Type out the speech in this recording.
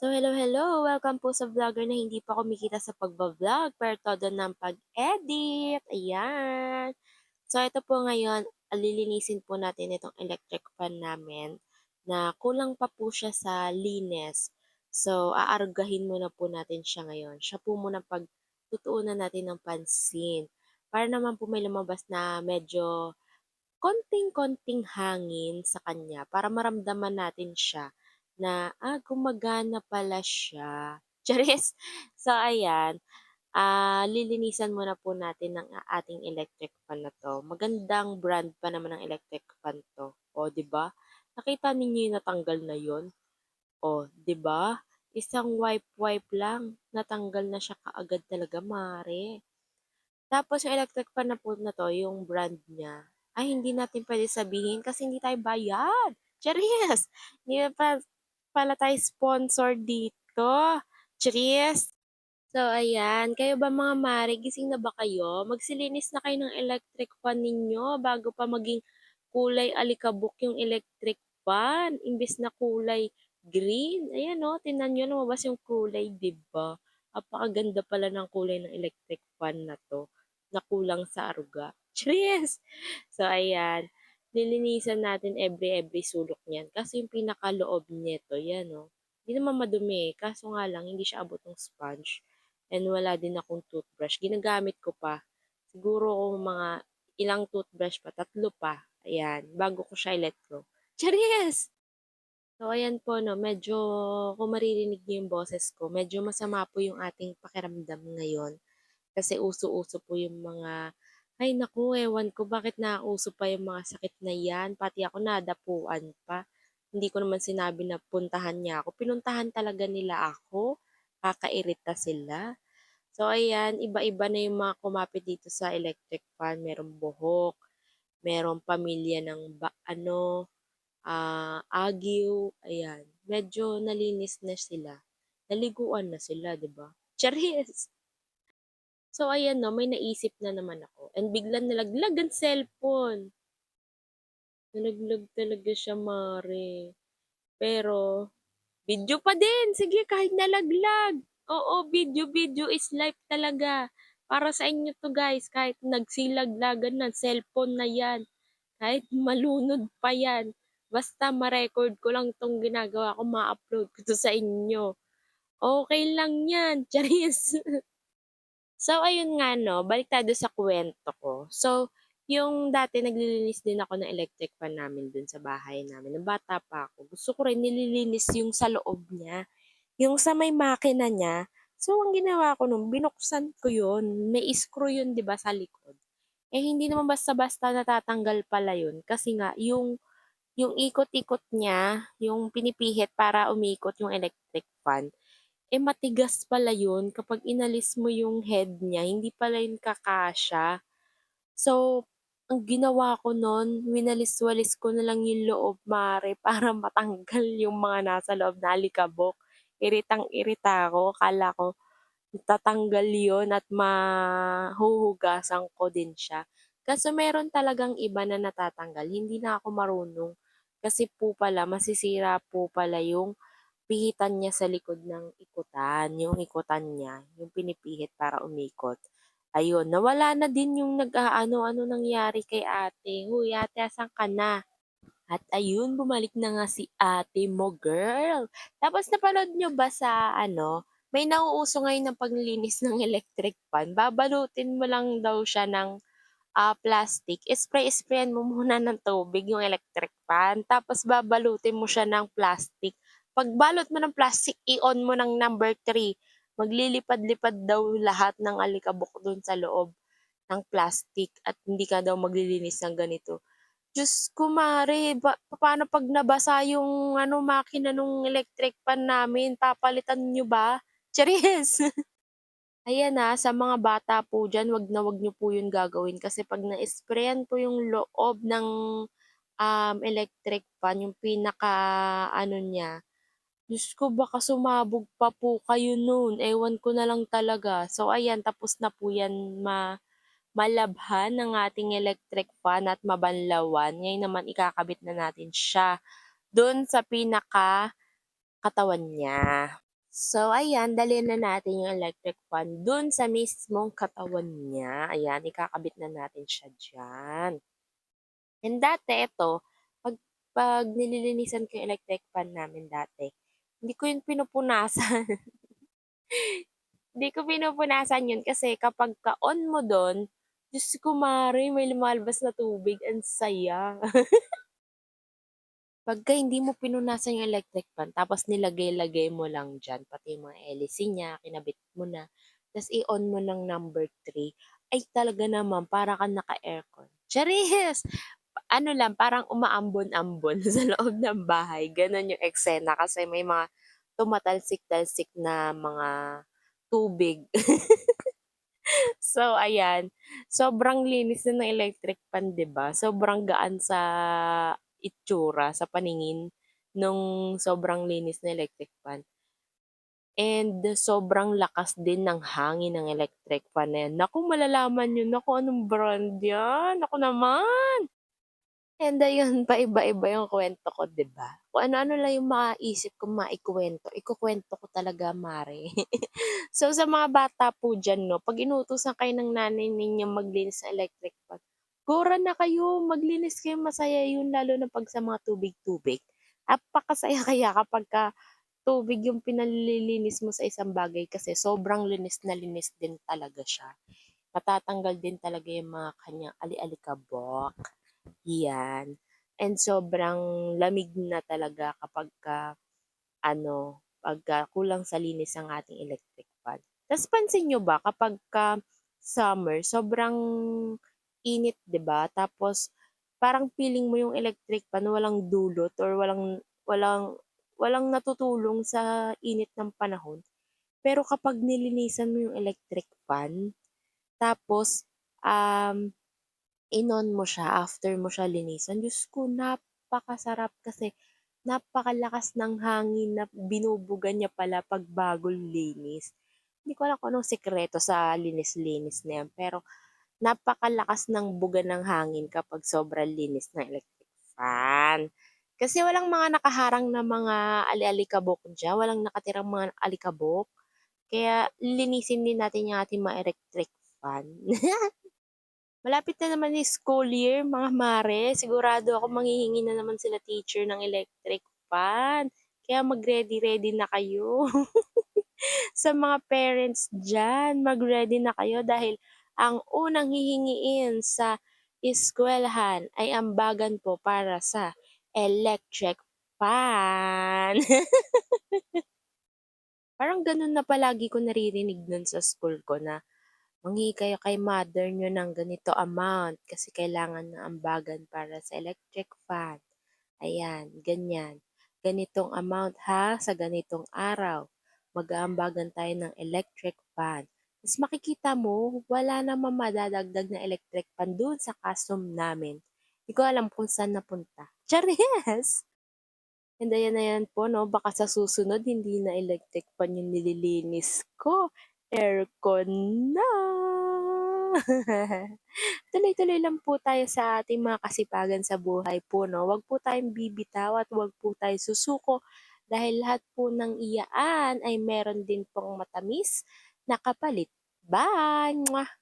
So, hello, hello! Welcome po sa vlogger na hindi pa kumikita sa pagba-vlog pero todo ng pag-edit, ayan. So, ito po ngayon, ah, lilinisin po natin itong electric fan namin na kulang pa po siya sa linis. So, aargahin muna po natin siya ngayon. Siya po muna pagtutuunan natin ng pansin para naman po may lumabas na medyo konting-konting hangin sa kanya para maramdaman natin siya na, ah, gumagana pala siya. Charis! So, ayan, ah, lilinisan muna po natin ng a ating electric fan na 'to. Magandang brand pa naman ng electric fan 'to, oh, 'di ba? Nakita ninyo yung natanggal na yun? Oh, 'di ba? Isang wipe-wipe lang, natanggal na siya kaagad talaga, mare. Tapos yung electric fan na po na 'to, yung brand niya, ay hindi natin puwede sabihin kasi hindi tayo bayad. Charis! Hindi pa pala tayo sponsor dito. Charis! So, ayan, kayo ba mga mare, gising na ba kayo? Magsilinis na kayo ng electric fan ninyo bago pa maging kulay alikabok yung electric fan, imbes na kulay green. Ayan oh, tingnan niyo lumabas yung kulay, 'di ba? Napakaganda pala ng kulay ng electric fan na 'to, na kulang sa aruga. Charis! So, ayan, lilinisan natin every every sulok niyan. Kasi yung pinakaloob nito, 'yan oh, hindi naman madumi, kaso nga lang hindi siya abot ng sponge. And wala din akong toothbrush. Ginagamit ko pa, siguro kung mga ilang toothbrush pa, 3 pa, ayan, bago ko siya i-let go. Charis! So, ayan po 'no, medyo kung maririnig niyo yung boses ko, medyo masama po yung ating pakiramdam ngayon. Kasi uso-uso po yung mga ay naku, ewan ko bakit nauuso pa yung mga sakit na 'yan, pati ako nadapuan pa. Hindi ko naman sinabi na puntahan niya ako, pinuntahan talaga nila ako, kakairita sila. So, ayan, iba-iba na yung mga kumapit dito sa electric fan, merong buhok, merong pamilya ng ba ano, ah, agiw, ayan. Medyo nalinis na sila, naliguan na sila, 'di ba? Charis! So, ayan 'no, may naisip na naman ako and biglang nalaglag ang cellphone. Nalaglag talaga siya, mare. Pero video pa din, sige kahit nalaglag. Oo, video, video is life talaga. Para sa inyo 'to guys, kahit nagsilaglagan na, cellphone na 'yan, kahit malunod pa 'yan, basta ma-record ko lang 'tong ginagawa ko, ma-upload ko 'to sa inyo. Okey lang 'yan, charis! So, ayun nga 'no, balik tayo dun sa kuwento ko. So, yung dati naglilinis din ako ng electric fan namin dun sa bahay namin nung bata pa ako. Gusto ko rin nililinis yung sa loob niya, yung sa may makina niya. So, ang ginawa ko nun binuksan ko yun, may screw yun 'di ba sa likod. Eh, hindi naman basta-basta natatanggal pala yun kasi nga yung yung ikot-ikot niya, yung pinipihit para umikot yung electric fan, eh, matigas pala yun kapag inalis mo yung head niya, hindi pala yun kakasya. So, ang ginawa ko nun, winalis-walis ko na lang yung loob mare para matanggal yung mga nasa loob na alikabok. Iritang-irita ako, akala ko tatanggal yun at mahuhugasan ko din siya. Kaso meron talagang iba na natatanggal, hindi na ako marunong kasi po pala masisira po pala yung pihitan niya sa likod ng ikutan, yung ikutan niya, yung pinipihit para umikot. Ayun, nawala na din yung nag-aano, ano nangyari kay ate, "Hoy ate, asan ka na?" At ayun, bumalik na nga si ate mo, girl. Tapos napanood niyo ba sa ano, may nauuso ngayon na paglilinis ng electric fan, babalutin mo lang daw siya ng, ah, plastic, spray-sprayan mo muna ng tubig yung electric fan, tapos babalutin mo siya ng plastic. Pagbalot mo ng plastic, i-on mo ng number 3, maglilipad-lipad daw lahat ng alikabok dun sa loob ng plastic at hindi ka daw maglilinis ng ganito. Diyos ko mare, ba papaano 'pag nabasa yung ano, makina nung electric fan namin, papalitan niyo ba? Charis! Ayan, ah, sa mga bata po diyan, 'wag na 'wag niyo po yun gagawin kasi 'pag na-sprayan po yung loob ng, um, electric fan, yung pinaka-ano niya, Diyos ko baka sumabog pa po kayo nun, ewan ko na lang talaga. So ayan, tapos na po yan ma malabhan ng ating electric fan at mabanlawan. Ngayon naman ikakabit na natin siya dun sa pinaka katawan niya. So, ayan, dalhin na natin yung electric fan dun sa mismong katawan niya. Ayan, ikakabit na natin siya diyan. And dati ito, 'pag 'pag nililinisan ko yung electric fan namin dati, hindi ko yun pinupunasan. Hindi ko pinupunasan yun kasi kapagka on mo dun, Diyos ko mare, may lumalabas na tubig, ang saya. Pagka hindi mo pinunasan yung electric fan tapos nilagay-lagay mo lang diyan, pati yung mga hélice niya, kinabit mo na, tas i-on mo ng number 3, ay talaga naman para kang naka-aircon. Charis! Ano lang, parang umaambon-ambon sa loob ng bahay, gano'n yung eksena kasi may mga tumatalsik-talsik na mga tubig. So, ayan, sobrang linis na ng electric 'di ba? Sobrang gaan sa itsura, sa paningin nung sobrang linis ng electric fan. And sobrang lakas din ng hangin ng electric fan na yan. Naku, malalaman niyo na kung anong brand yan. Naku naman! And ayun, paiba-iba yung kwento ko, 'di ba? Kung ano-ano lang yung maisip kong maikuwento, ikukuwento ko talaga, mare. So, sa mga bata po diyan 'no, 'pag inutusan kayo ng nanay ninyo maglinis ng electric fan, "Gora na kayo, maglinis kayo, masaya yun." Lalo na 'pag sa mga tubig-tubig. Napakasaya kaya kapagka tubig yung pinalilinis mo sa isang bagay kasi sobrang linis na linis din talaga siya. Matatanggal din talaga yung mga kanyang ali-alikabok. Yan. And sobrang lamig na talaga kapagka ano, pagka kulang sa linis ang ating electric fan. Tas pansin niyo ba kapagka summer sobrang init 'di ba? Tapos parang feeling mo yung electric fan walang dulot or walang walang walang natutulong sa init ng panahon. Pero kapag nilinisan mo yung electric fan, tapos, um, in-on mo siya after mo siya linisan, Diyos ko napakasarap kasi napakalakas ng hangin na binubuga niya pala 'pag bagong linis. Hindi ko alam kung anong sikreto sa linis-linis na 'yan, pero napakalakas ng buga ng hangin kapag sobrang linis ng electric fan. Kasi walang mga nakaharang na mga ali-alikabok diyan, walang nakatirang mga alikabok. Kaya linisin din natin yung ating mga electric fan. Malapit na naman yung school year, mga mare. Sigurado ako manghihingi na naman sila teacher ng electric fan. Kaya mag-ready-ready na kayo. Sa mga parents dyan, mag-ready na kayo dahil ang unang hihingiin sa eskwelahan ay ambagan po para sa electric fan. Parang ganun na palagi ko naririnig nun sa school ko na manghingi kayo kay mother nyo ng ganito amount kasi kailangan ng ambagan para sa electric fan. Ayan, ganyan. Ganitong amount ha, sa ganitong araw. Mag-aambagan tayo ng electric fan. Tapos makikita mo, wala namang madadagdag na electric fan doon sa custom namin. Hindi ko alam kung saan napunta. Charis! And ayan na yan po, no? Baka sa susunod, hindi na electric fan yung nililinis ko. Aircon na! Tuloy-tuloy lang po tayo sa ating mga kasipagan sa buhay po, no? Huwag po tayong bibitaw at huwag po tayo susuko dahil lahat po ng iyaan ay meron din pong matamis na kapalit. Bye! Mwah!